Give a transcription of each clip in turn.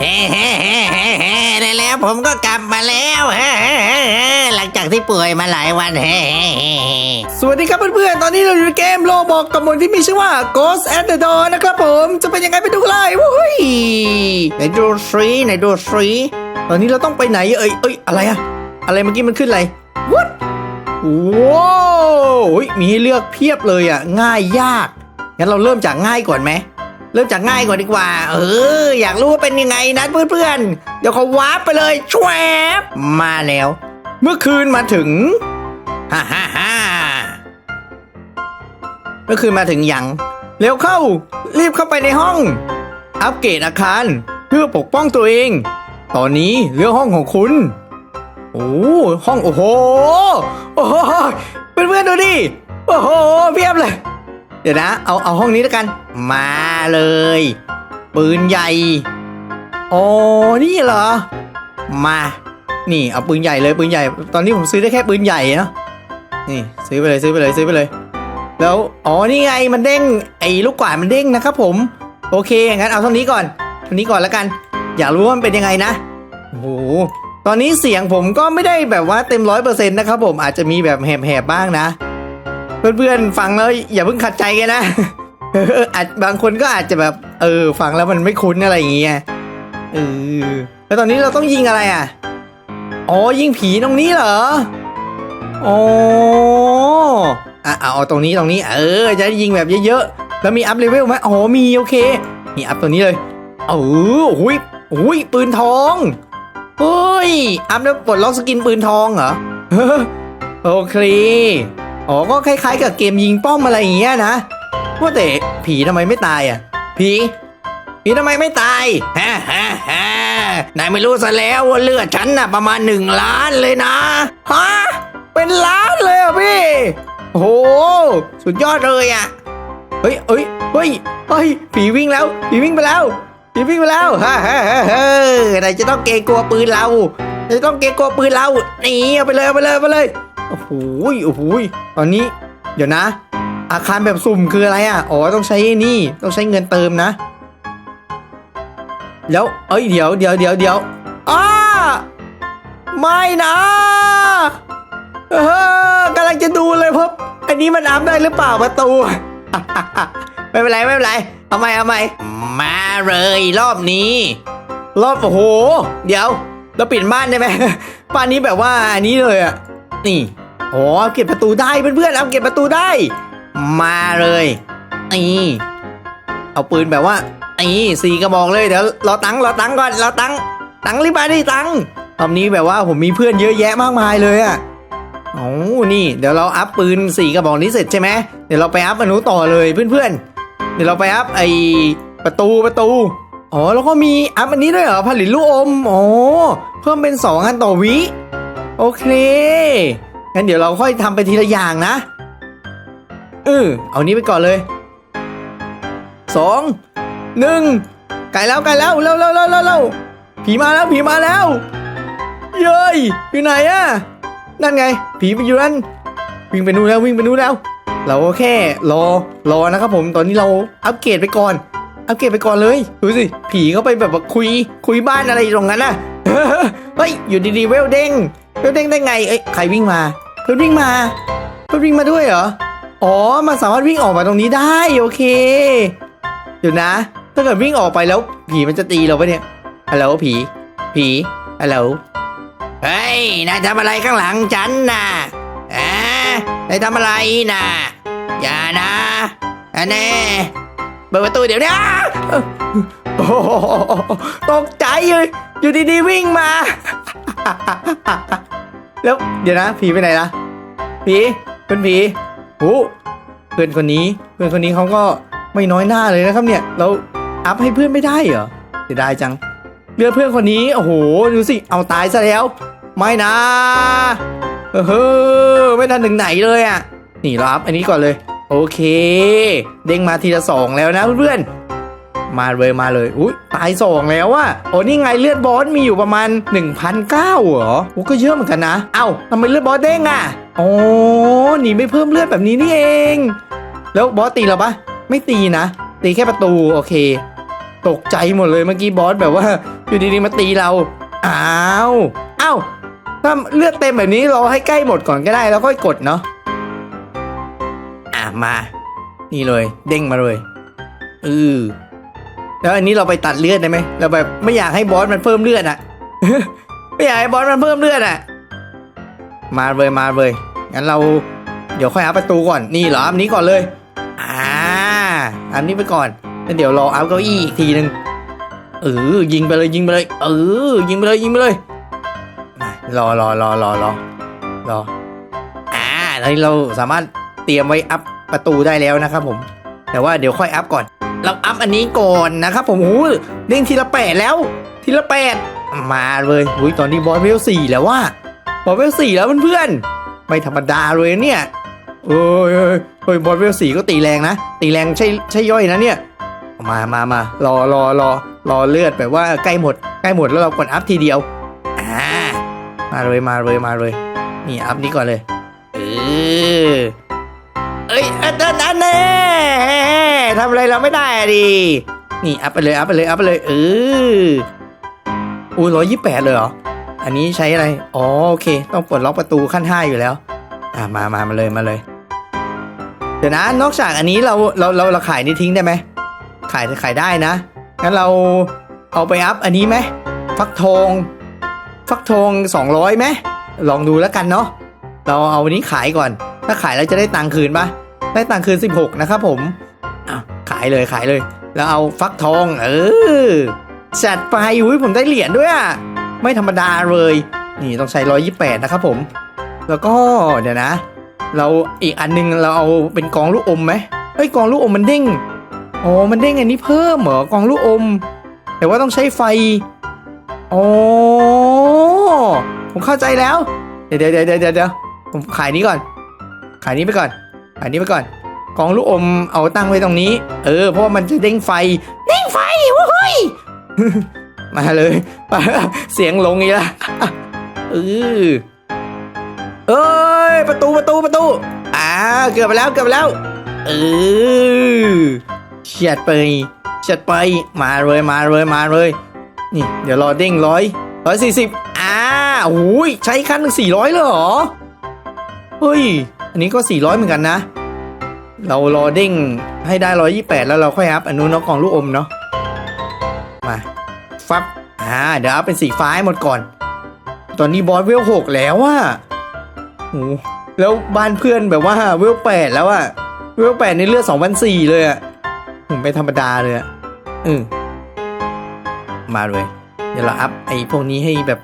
เฮ้เฮ้เฮ้เฮ้เฮ้ได้แล้วผมก็กลับมาแล้วเฮ้เฮ้เฮ้เฮ้หลังจากที่ป่วยมาหลายวันเฮ้เฮ้เฮ้สวัสดีครับเพื่อนๆ ตอนนี้เราอยู่ในเกมโลบอกกับมนที่มีชื่อว่า Ghost at the Door นะครับผม จะเป็นยังไงไปดูกันเลยวุ้ยไหนดูซีไหนดูซีตอนนี้เราต้องไปไหนเอ้ยเอ้ยอะไรอะอะไรเมื่อกี้มันขึ้นอะไรวัดว้าวเฮ้ยมีให้เลือกเพียบเลยอะง่ายยาก งั้นเราเริ่มจากง่ายก่อนไหม เริ่มจากง่ายก่อนดีกว่า เออ อยากรู้ว่าเป็นยังไงนะเพื่อนๆ เดี๋ยวเขาวาร์ปไปเลยชวบมาแล้ว เมื่อคืนมาถึงฮ่าฮ่าฮ่าเมื่อคืนมาถึงยังเร็วเข้า รีบเข้าไปในห้อง อัปเกรดอาคารเพื่อปกป้องตัวเอง ตอนนี้เรื่องห้องของคุณ โอ้ห้องโอ้โหโอ้โหเพื่อนๆดูดิโอ้โหเพียบเลย เดี๋ยวนะ เอาเอาห้องนี้แล้วกัน มาเลย ปืนใหญ่อ๋นี่เหรอ มา นี่เอาปืนใหญ่เลยปืนใหญ่ ตอนนี้ผมซื้อได้แค่ปืนใหญ่เนาะนี่ซื้อไปเลยซื้อไปเลยซื้อไปเลย แล้วอ๋อนี่ไงมันเด้งไอ้ลูกกวาดมันเด้งนะครับผม โอเคงั้นเอาเท่านี้ก่อนเท่านี้ก่อนแล้วกัน อยากรู้ว่ามันเป็นยังไงนะโอ้โหตอนนี้เสียงผมก็ไม่ได้แบบว่าเต็มร้อยเปอร์เซ็นต์นะครับผมอาจจะมีแบบแหบๆบ้างนะ เพื่อนๆฟังแล้วอย่าเพิ่งขัดใจกันนะอาจบางคนก็อาจจะแบบ เออ ฟังแล้วมันไม่คุ้นอะไรอย่างเงี้ยเออแล้วตอนนี้เราต้องยิงอะไรอะอ๋อยิงผีตรงนี้เหรออ๋ออะเอาตรงนี้ตรงนี้ เออ จะยิงแบบเยอะๆแล้วมีอัพเลเวลไหมอ๋อมีโอเคนี่อัพตัวนี้เลยเออหุยหุยปืนทองเฮ้ยอัพแล้วปลดล็อกสกินปืนทองเหรอโอเค อ๋อ ก็คล้ายๆ กับเกมยิงป้อมอะไรอย่างเงี้ยนะว่าแต่ผีทำไมไม่ตายอะ ผีผีทำไมไม่ตายฮ่าฮ่าฮ่านายไม่รู้ซะแล้วว่าเลือดฉันน่ะประมาณหนึ่งล้านเลยนะ ฮะ เป็นล้านเลยอะพี่โห สุดยอดเลยอะ เฮ้ยเฮ้ยเฮ้ยเฮ้ย ผีวิ่งแล้ว ผีวิ่งไปแล้ว ผีวิ่งไปแล้วฮ่าฮ่าฮ่าฮ่านายจะต้องเกรงกลัวปืนเราจะต้องเกรงกลัวปืนเรา นี่เอาไปเลยเอาไปเลยเอาไปเลย โอ้โหโอ้โหตอนนี้ เดี๋ยวนะ อาคารแบบสุ่มคืออะไรอะ อ๋อ ต้องใช้นี่ ต้องใช้เงินเติมนะ แล้ว เอ้ย เดี๋ยวเดี๋ยวเดี๋ยวเดี๋ยวอ้าไม่นะเออกำลังจะดูเลยเพราะอันนี้มันอัพได้หรือเปล่าประตู ไม่เป็นไรไม่เป็นไร เอาใหม่เอาใหม่มาเลยรอบนี้ รอบโอ้โห เดี๋ยวเราปิดบ้านได้ไหมบ้านนี้แบบว่าอันนี้เลยอะ นี่ โอ้เก็บประตูได้เพื่อนๆเอาเก็บประตูได้ มาเลยนี่เอาปืนแบบว่านี่สี่กระบอกเลยเดี๋ยวรอตังค์รอตังค์ก่อนรอตังค์ตังค์รีบมาดิตังค์ตอนนี้แบบว่าผมมีเพื่อนเยอะแยะมากมายเลยอะโอ้นี่ เดี๋ยวเราอัพปืนสี่กระบอกนี้เสร็จใช่ไหมเดี๋ยวเราไปอัพอนุต่อเลยเพื่อนๆ เดี๋ยวเราไปอัพไอประตูประตูอ๋อแล้วก็มีอัพอันนี้ด้วยเหรอผลิตลูกอมอ๋อเพิ่มเป็นสองอันต่อวิโอเค งั้นเดี๋ยวเราค่อยทำไปทีละอย่างนะเออเอานี้ไปก่อนเลยสองหนึ่งไก่แล้วไก่แล้วเร็วเร็วเร็วเร็วเร็วผีมาแล้วผีมาแล้ว เย้ยอยู่ไหนอะนั่นไง ผีไปอยู่นั่นวิ่งไปนู่นแล้ววิ่งไปนู่นแล้ว เราก็แค่รอรอนะครับผมตอนนี้เราอัปเกรดไปก่อน อัปเกรดไปก่อนเลยดูสิผีเขาไปแบบว่าคุย คุยบ้านอะไรอยู่ตรงนั้นน่ะเฮ้ยอยู่ดีๆเวลเด้ง เวลเด้งได้ไงเอ้ยใครวิ่งมา เพื่อนวิ่งมาเพื่อนวิ่งมาด้วยเหรออ๋อมันสามารถวิ่งออกมาตรงนี้ได้โอเคเดี๋ยวนะ ถ้าเกิดวิ่งออกไปแล้ว ผีมันจะตีเราปะเนี่ยฮัลโหลผี ผีฮัลโหลเฮ้ยนายทำอะไรข้างหลังฉันน่ะเอ่นายทำอะไรน่ะอย่านะอันแน่เปิดประตูเดี๋ยวนี้ โอ้โหตกใจเลยอยู่ดีๆวิ่งมา แล้วเดี๋ยวนะ ผีไปไหนล่ะ ผีเป็นผีโอ้เพื่อนคนนี้ เพื่อนคนนี้เขาก็ไม่น้อยหน้าเลยนะครับเนี่ย เราอัพให้เพื่อนไม่ได้เหรอเสียดายจังเลือดเพื่อนคนนี้ โอ้โห ดูสิ เอาตายซะแล้ว ไม่นะ เฮ้อไม่ทันถึงไหนเลยอะ นี่ราอัพอันนี้ก่อนเลย โอเค เด้งมาทีละสองแล้วนะเพื่อนๆ มาเลยมาเลย อุ้ยตายสองแล้วอะโอ้นี่ไงเลือดบอสมีอยู่ประมาณ 1,009เหรอโอ้ก็เยอะเหมือนกันนะ เอ้าทำไมเลือดบอสเด้งอะอ๋อหนีไม่เพิ่มเลือดแบบนี้นี่เอง แล้วบอสตีเราปะไม่ตีนะ ตีแค่ประตูโอเค ตกใจหมดเลยเมื่อกี้บอสแบบว่า อยู่ดีๆมาตีเราอ้าวอ้าวถ้าเลือดเต็มแบบนี้เราให้ใกล้หมดก่อนก็ได้แล้วค่อยกดเนาะอะมา นี่เลย เด้งมาเลยเออ แล้วอันนี้เราไปตัดเลือดได้ไหมเราแบบไม่อยากให้บอสมันเพิ่มเลือดอะ ไม่อยากให้บอสมันเพิ่มเลือดอะ มาเลยมาเลยงั้นเราเดี๋ยวค่อยอัพประตูก่อนนี่เหรออันนี้ก่อนเลยอ่าอันนี้ไปก่อนแล้วเดี๋ยวรออัพเก้าอี้อีกทีหนึ่งเออยิงไปเลยยิงไปเลยเออยิงไปเลยยิงไปเลยรอรอรอรอรอรออ่าตอนนี้เราสามารถเตรียมไว้อัพประตูได้แล้วนะครับผม แต่ว่าเดี๋ยวค่อยอัพก่อน เราอัพอันนี้ก่อนนะครับผมโอ้โหเด้งทีละแปดแล้ว ทีละแปดมาเลยอุ้ยตอนนี้บอสเวลสี่แล้วว่าบอสเวลสี่แล้วเพื่อนๆไม่ธรรมดาเลยเนี่ยโอ้ยโอ้ยโอ้ยบอสเวลสี่ก็ตีแรงนะ ตีแรงใช่ใช่ย่อยนะเนี่ย มามามารอรอรอรอเลือดแบบว่าใกล้หมดใกล้หมดแล้วเรากดอัพทีเดียวอ่ามาเลยมาเลยมาเลยนี่อัพนี้ก่อนเลยเออเอ้ยอันนั้นอันแน่ ทำอะไรเราไม่ได้ดินี่อัพไปเลยอัพไปเลยอัพไปเลยเอออุ้ยร้อยยี่แปดเลยเหรอ อันนี้ใช้อะไร อ๋อโอเค ต้องปลดล็อกประตูขั้นห้าอยู่แล้วอ่ามามามาเลยมาเลย เดี๋ยวนะนอกจากอันนี้เราเราเราเราขายนี่ทิ้งได้ไหมขายขายได้นะงั้นเราเอาไปอัพอันนี้ไหมฟักทองฟักทอง200ไหมลองดูแล้วกันเนาะเราเอาอันนี้ขายก่อน ถ้าขายแล้วจะได้ตังค์คืนปะได้ตังค์คืน 16 นะครับผมาวขายเลยขายเลย แล้วเอาฟักทอง เออจัดไปอุ้ยผมได้เหรียญด้วยอะไม่ธรรมดาเลย นี่ต้องใช้128นะครับผม แล้วก็เดี๋ยวนะ เราอีกอันนึงเราเอาเป็นกองลูกอมไหมเฮ้ยกองลูกอมมันเด้งอ๋อมันเด้งอันนี้เพิ่มเหรอกองลูกอม แต่ว่าต้องใช้ไฟอ๋อผมเข้าใจแล้ว เดี๋ยวเดี๋ยวเดี๋ยวเดี๋ยวผมขายนี้ก่อน ขายนี้ไปก่อน ขายนี้ไปก่อน กองลูกอมเอาตั้งไว้ตรงนี้ เออ เพราะว่ามันจะเด้งไฟ เด้งไฟว้เฮ้ยมาเลยเสียงลงอีกล้วเออเอ้ยประตูประตูประตูอ่าเกือบไปแล้วเกือบไปแล้วเออเฉียดไปเฉียดไปมาเลยมาเลยมาเลย นี่ เดี๋ยวรอเด้งร้อยร้อยสี่สิบอ่าโอ้ยใช้ขั้นหนึ่งสี่ร้อยเลยเหรอเฮ้ยอันนี้ก็สี่ร้อยเหมือนกันนะ เรารอเด้งให้ได้ร้อยยี่แล้วเราค่อยอัพอันนู้นเนาะกองลูกอมเนาะมาฟับอ่าเดี๋ยวอัพเป็นสีฟ้าให้หมดก่อน ตอนนี้บอสเวลหกแล้วอะโอ้แล้วบ้านเพื่อนแบบว่าเวลแปดแล้วอะเวลแปดในเลือดสองพันสี่เลยอะผมไม่ธรรมดาเลยอะอืมมาเลย เดี๋ยวเราอัพไอ้พวกนี้ให้แบบ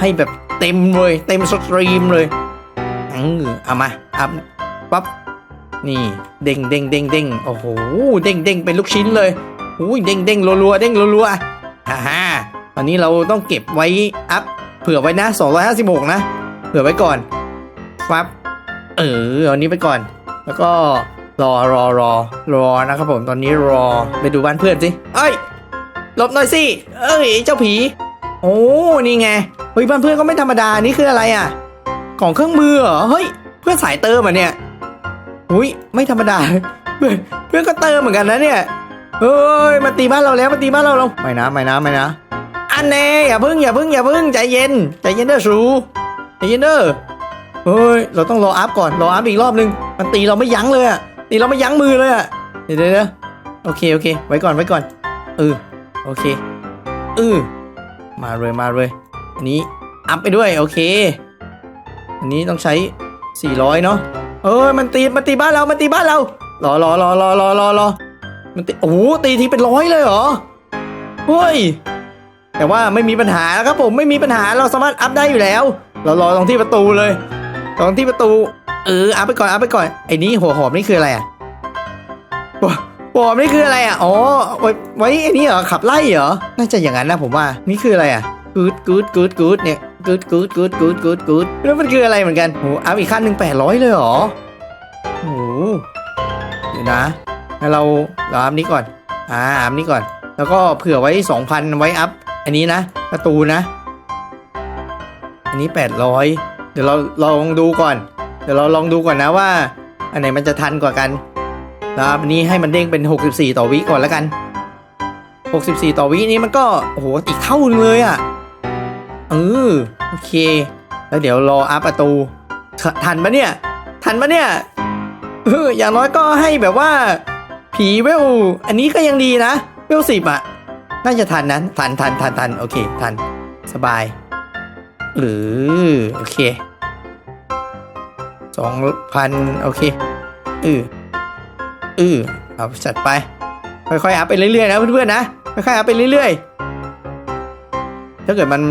ให้แบบเต็มเลย เต็มสตรีมเลยอือเอามาอัพปั๊บ นี่เด้งเด้งเด้งเด้งโอ้โหเด้งเด้งเป็นลูกชิ้นเลยอุ้ยเด้งเด้งรัวๆเด้งรัวๆฮ่าฮ่าตอนนี้เราต้องเก็บไว้อัพเผื่อไว้นะ 256 นะ เผื่อไว้ก่อนฟับเออเอานี้ไปก่อน แล้วก็รอรอรอรอนะครับผมตอนนี้รอไปดูบ้านเพื่อนสิเอ้ยหลบหน่อยสิเอ้ยเจ้าผี โอ้นี่ไงเฮ้ยบ้านเพื่อนก็ไม่ธรรมดานี่คืออะไรอะกล่องเครื่องมือเหรอเฮ้ยเพื่อนสายเติมอะเนี่ย อุ้ยไม่ธรรมดา เพื่อนเพื่อนก็เติมเหมือนกันนะเนี่ยเฮ้ยมาตีบ้านเราแล้วมาตีบ้านเราเราไม่นะไม่นะไม่นะ อันแน่อย่าพึ่งอย่าพึ่งอย่าพึ่งใจเย็นใจเย็นเด้อสูใจเย็นเด้อเฮ้ยเราต้องรออัพก่อนรออัพอีกรอบนึงมันตีเราไม่ยั้งเลยอะตีเราไม่ยั้งมือเลยอะเดี๋ยวเดี๋ยวเดี๋ยวโอเคโอเค ไว้ก่อนไว้ก่อนเออโอเคเออมาเลยมาเลยอันนี้อัพไปด้วยโอเค อันนี้ต้องใช้ 400 เนาะ เอ้ยมันตีมันตีบ้านเรา มันตีบ้านเรา รอรอรอรอรอรอรอมันตีโอ้โหตีทีเป็นร้อยเลยเหรอเฮ้ยแต่ว่าไม่มีปัญหาแล้วครับผมไม่มีปัญหาเราสามารถอัพได้อยู่แล้ว เรารอตรงที่ประตูเลยตรงที่ประตู เอออัพไปก่อนอัพไปก่อนไอ้นี้หัวหอมนี่คืออะไรอะหัวหัวหอมนี่คืออะไรอะอ๋อไว้ไว้ไอ้นี่เหรอขับไล่เหรอน่าจะอย่างนั้นนะผมว่านี่คืออะไรอะกูดกูดกูดกูดเนี่ย กูดกูดกูดกูดกูดกูดแล้วมันคืออะไรเหมือนกันโหอัพอีกขั้นหนึ่งแปดร้อยเลยเหรอโอ้โหเดี๋ยวนะงั้นเราเราอัพนี้ก่อน อ่าอัพนี้ก่อน แล้วก็เผื่อไว้สองพันไว้อัพ อันนี้นะประตูนะ อันนี้แปดร้อยเดี๋ยวเราลองดูก่อน เดี๋ยวเราลองดูก่อนนะว่า อันไหนมันจะทันกว่ากันแล้วอันนี้ให้มันเด้งเป็น 64 ต่อวิก่อนแล้วกัน 64 ต่อวินี้มันก็โอ้โหอีกเท่านึงเลยอะ่ะเออ โอเค แล้วเดี๋ยวรออัพประตู ทันปะเนี่ย ทันปะเนี่ยเอออย่างน้อยก็ให้แบบว่า ผีเวล อันนี้ก็ยังดีนะ เวลสิบอะน่าจะทันนั้น ทันทันทันทันโอเค ทัน สบายเออโอเคสองพันโอเคเออเออเอาจัดไป ค่อยๆอัพไปเรื่อยๆนะเพื่อนๆนะ ค่อยๆอัพไปเรื่อยๆ ถ้าเกิดมัน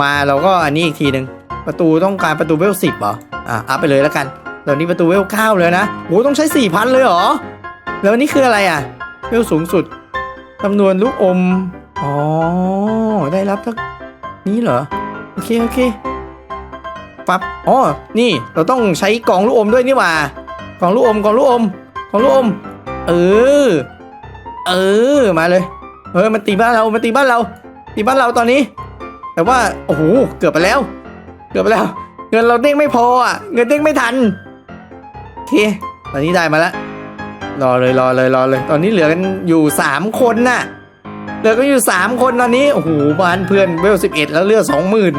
มาเราก็อันนี้อีกทีหนึ่งประตูต้องการประตูเวลสิบเหรออะอัพไปเลยแล้วกันตอนนี้ประตูเวลเก้าเลยนะโหต้องใช้สี่พันเลยเหรอแล้วนี่คืออะไรอะเวลสูงสุดจำนวนลูกอมอ๋อได้รับทั้งนี้เหรอโอเคโอเคปั๊บอ๋อนี่เราต้องใช้กล่องลูกอมด้วยนี่หว่ากล่องลูกอมกล่องลูกอมกล่องลูกอม เออ เออมาเลยเฮ้ยมันตีบ้านเรามันตีบ้านเราตีบ้านเราตอนนี้ แต่ว่าโอ้โหเกือบไปแล้ว เกือบไปแล้ว เงินเราเด้งไม่พออะเงินเด้งไม่ทันโอเคตอนนี้ได้มาแล้วรอเลยรอเลยรอเลย ตอนนี้เหลือกันอยู่สามคนน่ะเหลือกันอยู่สามคนตอนนี้โอ้โหบ้านเพื่อนเวลสิบเอ็ดแล้วเลือดสองหมื่น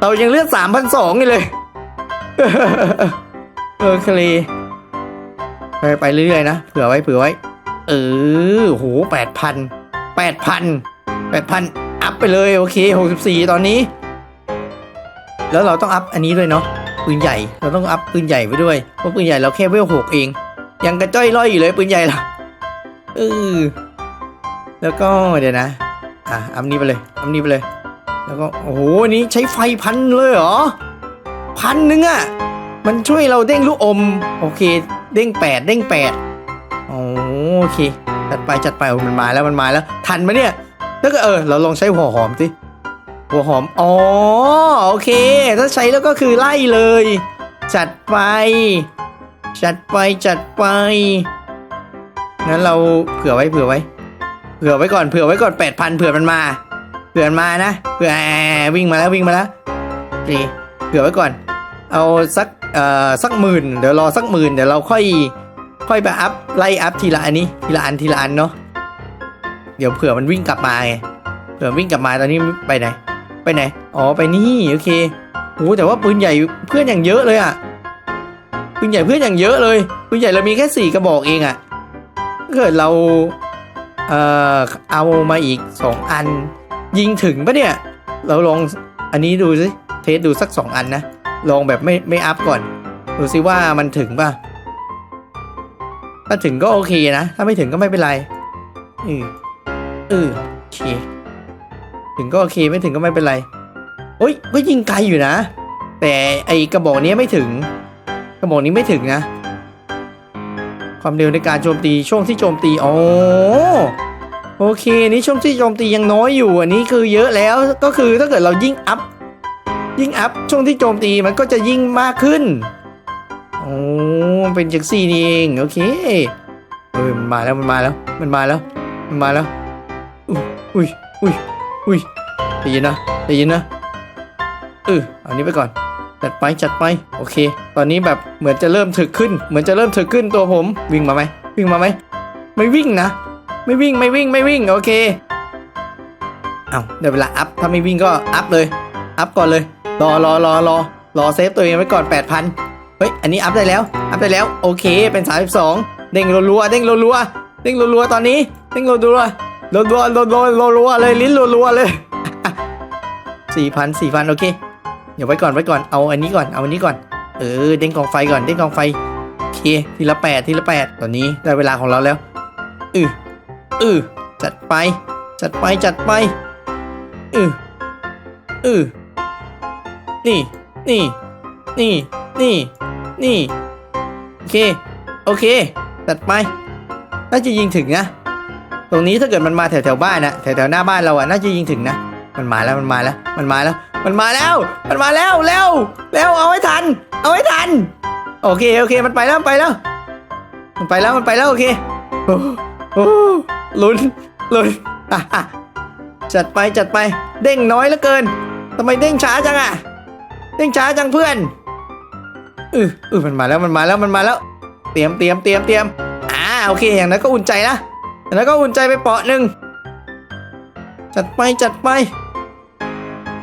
เรายังเลือดสามพันสองเลยเออคลไปไปเรื่อยๆนะเผื่อไว้เผื่อไว้ เออโหแปดพันแปดพันแปดพัน อัพไปเลยโอเคหกสิบสี่ตอนนี้ แล้วเราต้องอัพอันนี้ด้วยเนาะปืนใหญ่เราต้องอัพปืนใหญ่ไว้ด้วยเพราะปืนใหญ่เราแค่เวลหกเอง ยังกระจ้อยร่อยอยู่เลยปืนใหญ่เราเออแล้วก็เดี๋ยวนะอะอัพนี้ไปเลยอัพนี้ไปเลย แล้วก็โอ้โหอันนี้ใช้ไฟพันเลยเหรอพันหนึ่งอะมันช่วยเราเด้งลูกอม โอเค เด้งแปดเด้งแปดโอเคจัดไปจัดไปโอ้มันมาแล้วมันมาแล้ว ทันไหมเนี่ย แล้วก็เออเราลองใช้หัวหอมสิหัวหอม อ๋อ โอเค ถ้าใช้แล้วก็คือไล่เลย จัดไป จัดไปจัดไป งั้นเราเผื่อไว้เผื่อไว้ เผื่อไว้ก่อนเผื่อไว้ก่อนแปดพันเผื่อมันมา เผื่อมันมานะ เผื่อวิ่งมาแล้ววิ่งมาแล้วโอเคเผื่อไว้ก่อน เอาสักเอ่อสักหมื่นเดี๋ยวรอสักหมื่นเดี๋ยวเราค่อยค่อยไปอัพไล่อัพทีละอันนี้ทีละอันทีละอันเนาะ เดี๋ยวเผื่อมันวิ่งกลับมาไงเผื่อวิ่งกลับมาตอนนี้ไปไหน ไปไหน อ๋อไปนี่โอเคโหแต่ว่าปืนใหญ่เพื่อนอย่างเยอะเลยอะปืนใหญ่เพื่อนอย่างเยอะเลยปืนใหญ่เรามีแค่สี่กระบอกเองอะเกิดเราเอ่อเอามาอีกสองอัน ยิงถึงปะเนี่ย เราลองอันนี้ดูสิเทสดูสักสองอันนะลองแบบไม่ไม่อัพก่อน ดูซิว่ามันถึงป่ะถ้าถึงก็โอเคนะ ถ้าไม่ถึงก็ไม่เป็นไรเออ เออโอเค ถึงก็โอเคไม่ถึงก็ไม่เป็นไรโอ้ยก็ยิงไกลอยู่นะ แต่ไอกระบอกนี้ไม่ถึง กระบอกนี้ไม่ถึงนะ ความเร็วในการโจมตีช่วงที่โจมตีอ๋อโอเคนี่ช่วงที่โจมตียังน้อยอยู่อันนี้คือเยอะแล้วก็คือถ้าเกิดเรายิ่งอัพยิ่งอัพช่วงที่โจมตีมันก็จะยิ่งมากขึ้นโอ้เป็นจักซี่นี่เองโอเคเออมันมาแล้วมันมาแล้ว มันมาแล้วมันมาแล้ว อุ้ยอุ้ยอุ้ยอุ้ยได้ยินนะได้ยินนะเออเอานี้ไปก่อน จัดไปจัดไปโอเค ตอนนี้แบบเหมือนจะเริ่มถึกขึ้น เหมือนจะเริ่มถึกขึ้นตัวผมวิ่งมาไหมวิ่งมาไหมไม่วิ่งนะ ไม่วิ่งไม่วิ่งไม่วิ่งโอเคเอาเดี๋ยวเวลาอัพถ้าไม่วิ่งก็อัพเลย อัพก่อนเลย รอรอรอรอรอเซฟตัวเองไว้ก่อน 8,000 เฮ้ย อันนี้อัพได้แล้ว อัพได้แล้ว โอเค เป็น 32 เด้งรัวๆ เด้งรัวๆ เด้งรัวๆ ตอนนี้ เด้งรัวๆ รัวๆรัวๆรัวเลยลิ้นรัวๆเลย4,000 4,000โอเค เดี๋ยวไว้ก่อนไว้ก่อนเอาอันนี้ก่อนเอาอันนี้ก่อน เออเด้งกองไฟก่อนเด้งกองไฟโอเคทีละแปดทีละแปดตอนนี้ได้เวลาของเราแล้วอืออือจัดไป จัดไปจัดไปอืออือนี่นี่นี่นี่นี่โอเค โอเค จัดไปน่าจะยิงถึงนะ ตรงนี้ถ้าเกิดมันมาแถวแถวบ้านนะแถวแถวหน้าบ้านเราอะน่าจะยิงถึงนะ มันมาแล้วมันมาแล้ว มันมาแล้ว มันมาแล้ว มันมาแล้วเร็วเร็วเอาให้ทัน เอาให้ทัน โอเคโอเคมันไปแล้วมันไปแล้ว มันไปแล้วมันไปแล้วโอเคโอ้โอ้ลุ้นลุ้นอะอะจัดไปจัดไป เด้งน้อยเหลือเกินทำไมเด้งช้าจังอะเด้งช้าจังเพื่อนอืออือมันมาแล้วมันมาแล้วมันมาแล้ว เตรียมเตรียมเตรียมเตรียมอ่าโอเคอย่างนั้นก็อุ่นใจนะ อย่างนั้นก็อุ่นใจไปเปาะหนึ่งจัดไปจัดไป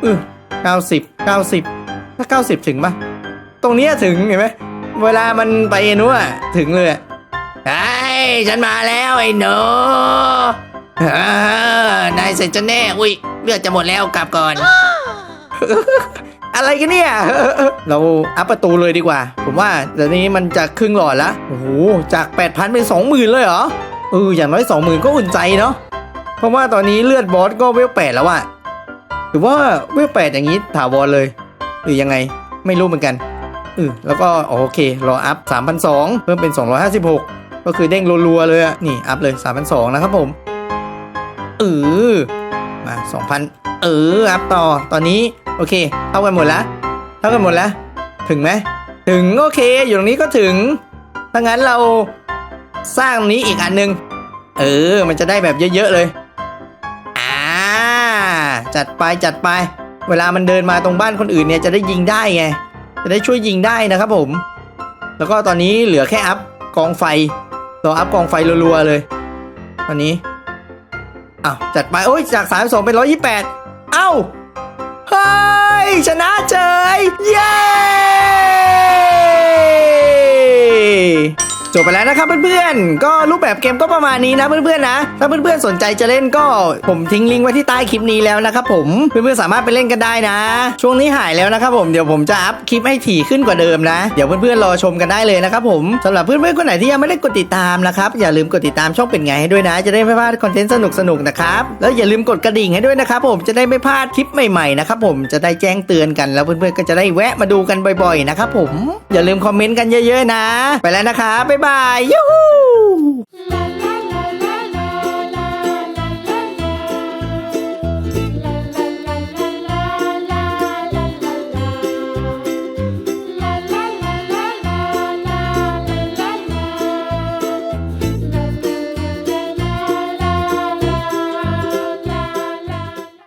เออเก้าสิบเก้าสิบถ้าเก้าสิบถึงปะตรงนี้ถึงเห็นไหมเวลามันไปนู้นอะถึงเลยไอ้ฉันมาแล้วไอ้หนูนายเสร็จจะแน่ อุ้ยเลือดจะหมดแล้วกลับก่อน อะไรกันเนี่ย เราอัพประตูเลยดีกว่า ผมว่าเดี๋ยวนี้มันจะครึ่งหลอดละโอ้โหจาก 8 0 0 0 เป็น 20,000 เลยเหรอ เอออย่างน้อย20,000ก็อุ่นใจเนาะเพราะว่าตอนนี้เลือดบอสก็เวลแปดแล้วอะหรือว่าเวลแปดอย่างนี้ถาวรเลยหรือยังไงไม่รู้เหมือนกันเออแล้วก็โอเครออัพ3,200เพิ่มเป็น256ก็คือเด้งรัวๆเลยอะนี่อัพเลย3,200นะครับผมเออมา2,000เอออัพต่อตอนนี้โอเคเท่ากันหมดแล้วเท่ากันหมดแล้วถึงไหมถึงโอเค อยู่ตรงนี้ก็ถึงถ้างั้นเรา สร้างนี้อีกอันหนึง เออ มันจะได้แบบเยอะๆเลย อ่า จัดไปจัดไป เวลามันเดินมาตรงบ้านคนอื่นเนี่ยจะได้ยิงได้ไง จะได้ช่วยยิงได้นะครับผม แล้วก็ตอนนี้เหลือแค่อัพกองไฟเราอัพกองไฟรัวๆเลย ตอนนี้อ้าวจัดไปโอ้ยจาก32เป็น128เอ้า เฮ้ย ชนะเฉย เย้ จบไปแล้วนะครับเพื่อนๆ ก็รูปแบบเกมก็ประมาณนี้นะเพื่อนๆนะ ถ้าเพื่อนๆสนใจจะเล่นก็ผมทิ้งลิงก์ไว้ที่ใต้คลิปนี้แล้วนะครับผม เพื่อนๆสามารถไปเล่นกันได้นะ ช่วงนี้หายแล้วนะครับผม เดี๋ยวผมจะอัพคลิปให้ถี่ขึ้นกว่าเดิมนะ เดี๋ยวเพื่อนๆรอชมกันได้เลยนะครับผมสำหรับเพื่อนๆคนไหนที่ยังไม่ได้กดติดตามนะครับอย่าลืมกดติดตามช่องเป็นไงให้ด้วยนะ จะได้ไม่พลาดคอนเทนต์สนุกๆนะครับ แล้วอย่าลืมกดกระดิ่งให้ด้วยนะครับผม จะได้ไม่พลาดคลิปใหม่ๆนะครับผม จะได้แจ้งเตือนกัน แล้วเพื่อนๆก็จะได้แวะมาดูกันบ่อยๆนะครับผม อย่าลืมคอมเมนต์กันเยอะ ๆ นะ ไปแล้วนะครับบ๊ายบายยูฮู La la